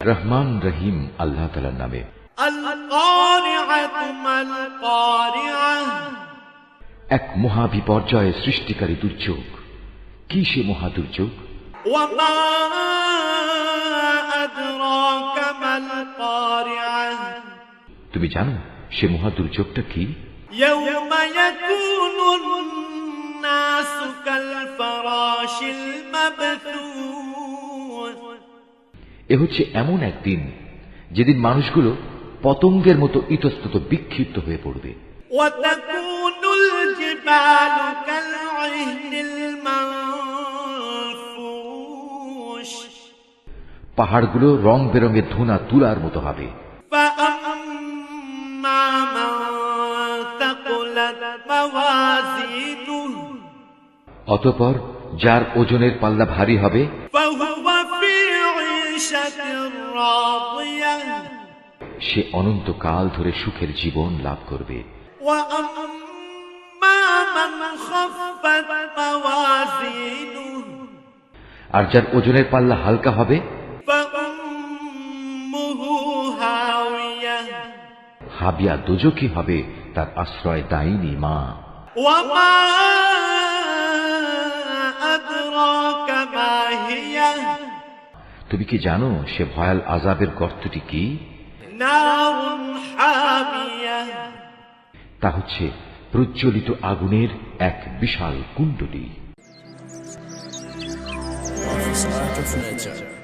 রহমান রহিম আল্লাহ তালার নামে। এক মহা বিপর্যয়ে সৃষ্টিকারী দুর্যোগ। কি সে মহা দুর্যোগ তুমি জানো সে মহা দুর্যোগটা কি? يوم يكون الناس كالفراش المبثوث এ হচ্ছে এমন একদিন যেদিন মানুষগুলো পতঙ্গের মতো ইতস্তত বিক্ষিপ্ত হয়ে পড়বে وتكون الجبال كالعهن المنفوش পাহাড়গুলো রং বেরঙের ধুনা তুলার মতো হবে অতপর যার ওজনের পাল্লা ভারী হবে, সে অনন্তকাল ধরে সুখের জীবন লাভ করবে। আর যার ওজনের পাল্লা হালকা হবে হাবিয়া দুজকি হবে তার আশ্রয় দায়িনী মা। তুমি কি জানো সে ভয়াল আজাবের গর্তটি কি? তা হচ্ছে প্রজ্বলিত আগুনের এক বিশাল কুণ্ডলী। আচ্ছা, আচ্ছা, আচ্ছা।